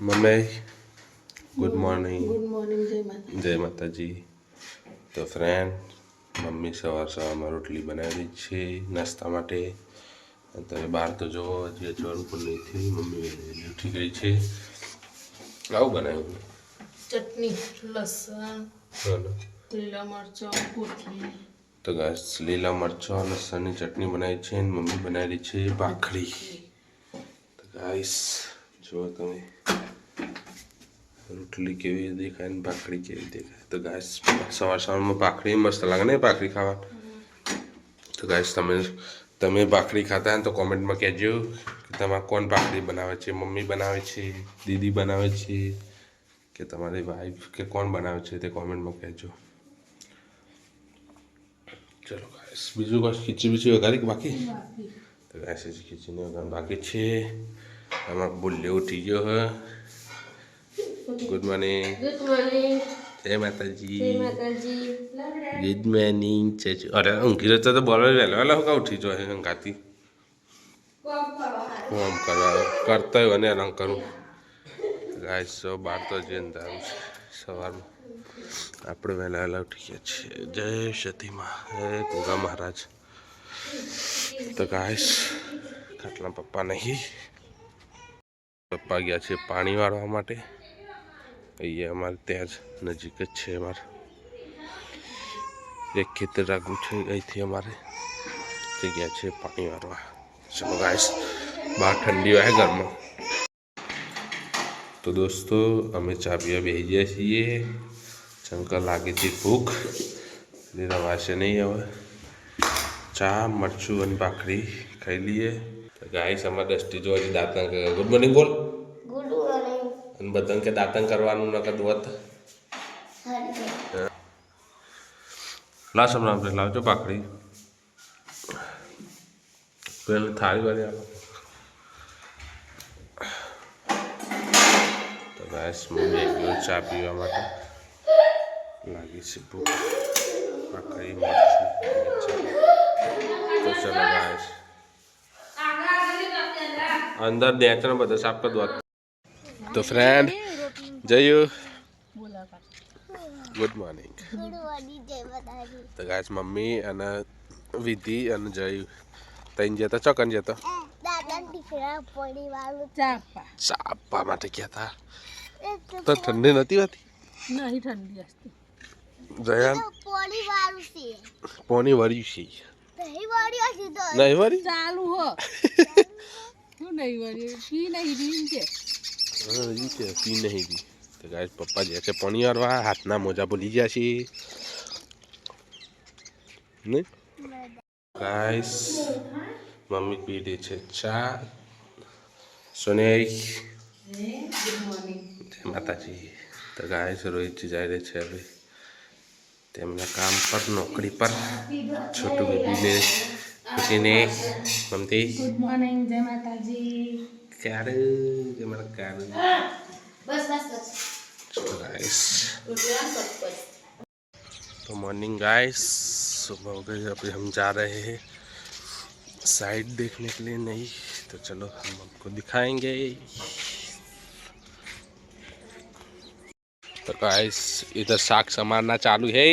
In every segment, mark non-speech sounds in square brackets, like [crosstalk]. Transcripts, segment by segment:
Mummy good morning good morning જય માતાજી. તો ફ્રેન્ડ મમ્મી સવાર સવારમાં રોટલી બનાવી છે નાસ્તા માટે. અત્યારે બહાર તો જુઓ હજી અજવાળું પણ નહીં થયું મમ્મી ઉઠી ગઈ છે. આવું બનાવ્યું ચટણી લસણ લીલા મરચાં કોથમીર. તો ગાઈસ લીલા મરચાં લસણની ચટણી બનાવી છે અને મમ્મી બનાવેલી છે ભાખરી. તો ગાઈસ જુઓ તમે. રોટલી કેવી દેખાય ને ભાખરી કેવી દેખાય તો ગાઈસ સવાર સવારમાં ભાખરી મસ્ત લાગે ને ભાખરી ખાવા તો ગાઈસ તમે તમે ભાખરી ખાતા હોય ને તો કોમેન્ટમાં કહેજો કે તમારે કોણ ભાખરી બનાવે છે મમ્મી બનાવે છે દીદી બનાવે છે કે તમારી વાઈફ કે કોણ બનાવે છે તે કોમેન્ટમાં કહેજો ચલો ગાઈસ બીજું કઈ ખીચી બીચી વઘારી કે બાકી તો ગાઈસ હજી ખીચીને વઘાર બાકી છે આમાં બોલ્યો ઉઠી ગયો હે ગુડ મોર્નિંગ ગુડ મોર્નિંગ જય માતાજી માતાજી ગુડ મોર્નિંગ છે અરે ઊંઘી તો બોલો વહેલો વહેલો કાં ઉઠી જાય અંગાતી? આમ કરવા કરતો હોય અને રંગ કરું. ગાય સો બાર તો જે અંધારું છે. સવારમાં. આપણે વહેલા વહેલા ઉઠી ગયા છીએ. જય સતીમાં હે ગોગા મહારાજ. તો ગાઈસ ખાટલા પપ્પા નહીં. પપ્પા ગયા છે પાણી વાળવા માટે. અહીંયા અમારે ત્યાં જ નજીક જ છે અમારે. એક ખેતર રાખવું છે, અહીંથી અમારે જગ્યા ગયા છે પાણી વાળવા ચલો ગાઈસ બહાર ઠંડી હોય ઘરમાં. તો દોસ્તો, અમે ચા પીવા બેસી ગયા છીએ. શંકર લાગે છે ભૂખ. એટલે રવાશે નહીં હવે. ચા, મરચું અને ભાખરી ખાઈ લઈએ. ગાઈસ અમારે દસ્તી જોવા દાંત ગુડ મોર્નિંગ બોલ. બધાને કે દાતન કરવાનું નકદ વત લાસમ રામ લાવજો પાકડી. પેલી થાળી વાળી આવો તો ગાઈસ મમ્મી એકલો ચા પીવા માટે લાગી છે ભૂખ. ભાખરી મરચું તો ચલો ગાઈસ અંદર નેચર બધા સાફ કરી દો તો ફ્રેન્ડ જયું. ગુડ મોર્નિંગ તો ગાઈસ મમ્મી અને વિધિ અને જયુ. તૈન જતા ચોકન જતા? ચાપા માટે ગયા હતા તો ઠંડી નથી હોતી? નહીં ઠંડી હતી છે પોની વળ્યું છે. નહીં વળી? ચાલુ હો. શું નહીં વળી? નહીં છે. પી નહીં દી તો ગાય પપ્પા જે છે પોની વારવા હાથના મોજા ભૂલી ગયા છે. નહીં ગાઈસ મમ્મી પી દે છે ચા. સોને જય માતાજી. તો છે રોહિતજી જાય રહે છે હવે. તેમના કામ પર, નોકરી પર. છોટું બેબીને ખુશીને મમતી. ગુડ મોર્નિંગ જય માતાજી. ક્યારે કે મને ક્યારે બસ બસ બસ તો ગાઈસ तो मॉर्निंग गाइस सुबह हो गई अभी हम जा रहे हैं साइड देखने के लिए नहीं तो चलो हम आपको दिखाएंगे तो गाइस इधर શાક સમારના ચાલુ है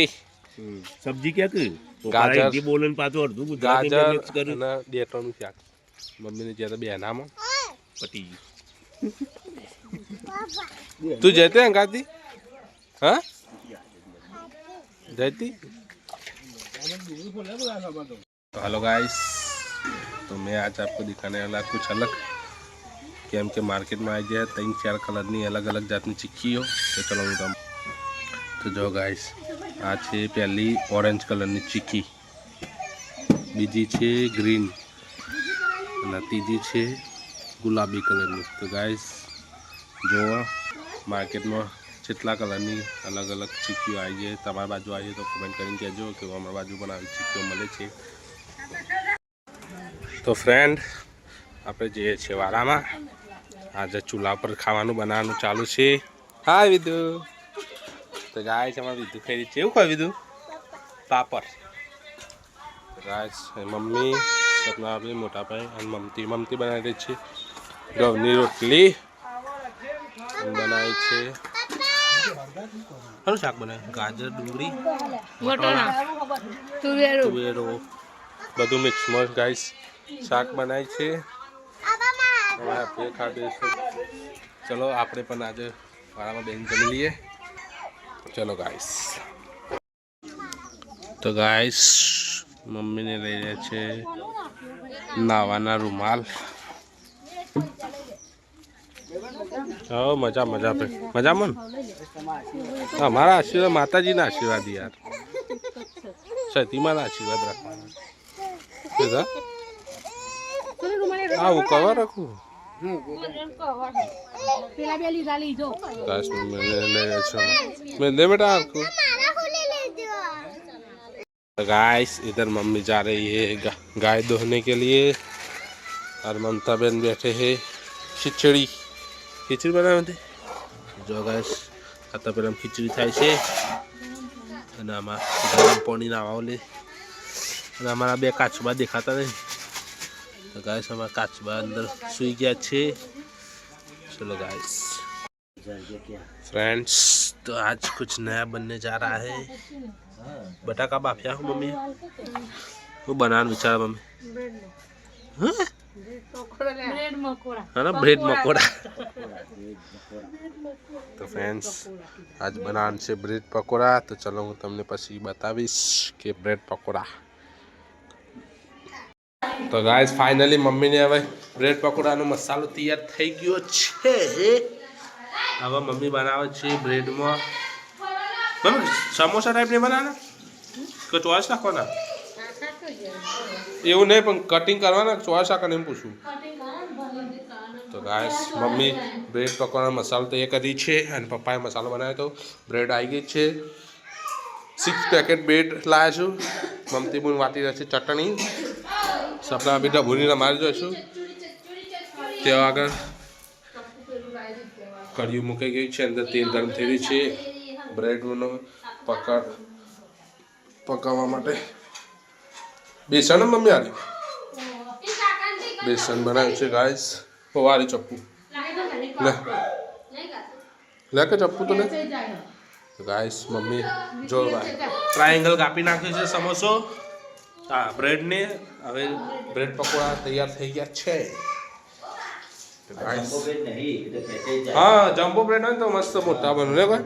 સબ્જી ક્યાં કરી ગાજર. હિન્દી બોલે ને પાછું અડધું ગુજરાતી ગાજર મિક્સ કર્યું અને ડેટાનું શાક મમ્મીને જ્યાં બેનામાં પતી ગયું તું જતે અંગાતી हाँ जयती तो हेलो गाइस तो मैं आज आपको दिखाने वाला कुछ अलग કેમ કે માર્કેટમાં આવી ગયા ત્રણ ચાર કલરની અલગ અલગ જાતની ચીક્કીઓ તો ચલો હું તમને તો જો ગાઈસ આ છે પહેલી ઓરેન્જ કલરની ચીક્કી બીજી છે ગ્રીન અને ત્રીજી છે ગુલાબી કલરની તો ગાઈસ જુઓ માર્કેટમાં જેટલા કલરની અલગ અલગ ચીકીઓ આવી છે. તમારી બાજુ આવી તો કમેન્ટ કરીને કહેજો કે અમારી બાજુ પણ આવી ચીકીઓ મળે છે. તો ફ્રેન્ડ આપણે જઈએ છીએ વારામાં. આજે ચૂલા પર ખાવાનું બનાવવાનું ચાલુ છે. હા, વિધુ. તો ગાય છે અમારે વિધુ ખાઈ છે. એવું ખાય વિધુ? પાપડ. ગાય મમ્મી, સપના આપી મોટા ભાઈ અને મમતી મમતી બનાવી રહી છે. ઘઉંની રોટલી છે. શું શાક બનાવ્યું ગાજર ડુંગળી તુવેરો. બધું મિક્સ મિક્સમાં ગાઈસ શાક બનાવી છે. હવે આપણે ખાધીશું ચલો આપણે પણ આજે વાળામાં બેન જમી લઈએ. ચલો ગાઈસ તો ગાઈસ મમ્મીને લઈ રહ્યા છે નાવાના રૂમાલ. હા મજા મજા ભાઈ મજામાં ને અમારા આશીર્વાદ માતાજીના આશીર્વાદ યાર સતીમાના આશીર્વાદ રાખવાના શું થા? હા હું કવર રાખું પેલા બે લીધા લીધો गाइस मैंने ले अच्छा मैं दे बेटा आपको મારા ખોલી લેજો तो गाइस इधर मम्मी जा रही है गा- गाय दोहने के लिए और ममता बहन बैठे हैं खिचड़ी ખીચડી બનાવવાની જો ગાઈસ ખાતા પહેલાં ખીચડી થાય છે અને આમાં ગરમ પાણીના આવે અને અમારા બે કાચબા દેખાતા નહીં ગાઈસ અમારા કાચબા અંદર સૂઈ ગયા છે ચલો ગાઈસ ફ્રેન્ડ્સ તો આજ કુછ નયા બનને जा रहा है બટાકા બાફ્યા હું हूँ હું वो बनाना મમ્મી मम्मी બ્રેડ મકોડા. [laughs] તો ફ્રેન્ડ્સ આજ બનાવવાનું છે બ્રેડ પકોડા. તો ચલો હું તમને પછી બતાવીશ કે બ્રેડ પકોડા. તો ગાઈસ ફાઇનલી મમ્મીને હવે બ્રેડ પકોડાનો મસાલો તૈયાર થઈ ગયો છે. હવે મમ્મી બનાવે છે બ્રેડમાં. મમ્મી સમોસા ટાઈપની બનાવે કે ચોઈસ નાખવાના? એવું નહીં, પણ કટિંગ કરવાના ચોઈસ નાખવાના એમ પૂછું? તો ગાયસ મમ્મી બ્રેડ પકવાના મસાલો તૈયાર કરી છે અને પપ્પાએ મસાલો બનાવ્યો તો બ્રેડ આવી ગઈ છે. સિક્સ પેકેટ બ્રેડ લાવ્યા છું. મમતી બુન વાટી રહી છે ચટણી. સપના બીટા ભૂલીને મારી જોઈશું ત્યાં આગળ કડિયું મૂકાઈ ગયું છે, અંદર તેલ ગરમ થઈ રહ્યું છે. બ્રેડનો પકડ પકાવવા માટે બેસન મમ્મી આલી. બેસન બનાવ્યું છે ગાઈસ પવારી ચપ્પુ. લે. લે કે ચપ્પુ તો લે ગાઈસ મમ્મી જો ટ્રાયેંગલ કાપી નાખ્યો છે સમોસો. હા બ્રેડને. હવે બ્રેડ પકોડા તૈયાર થઈ ગયા છે. હા જમ્બો બ્રેડ હોય ને તો મસ્ત મોટા બનવું લે ભાઈ.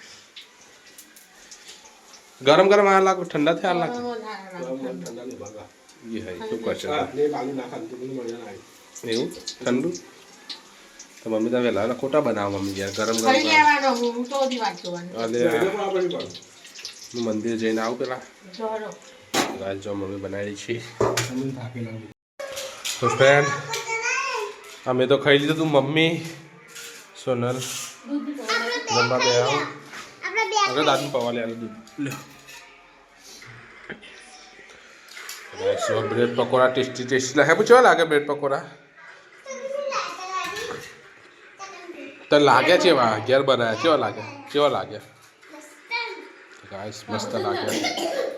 गरम गरम आ लागू ठंडा थे आ लागू ये है શું કરશે એવું ઠંડુ તો મમ્મી તમે વહેલા ખોટા બનાવો મમ્મી યાર ગરમ ગરમ ફરી લેવાનો હું તો દી વાત જોવાની અલે હું મંદિર જઈને આવું પેલા જોડો ગાય જો મમ્મી બનાવી છે તો ફ્રેન્ડ અમે તો ખાઈ લીધું તું મમ્મી સોનલ જમવા બે આવું આપણે બે અગર દાદી પવા લે દૂધ લે ગાઈસ જો બ્રેડ પકોડા ટેસ્ટી ટેસ્ટી લાગે પૂછવા લાગે બ્રેડ પકોડા તો લાગ્યા કેવા ઘેર બનાવ્યા કેવા લાગે કેવા લાગ્યા ગાઈસ મસ્ત લાગ્યા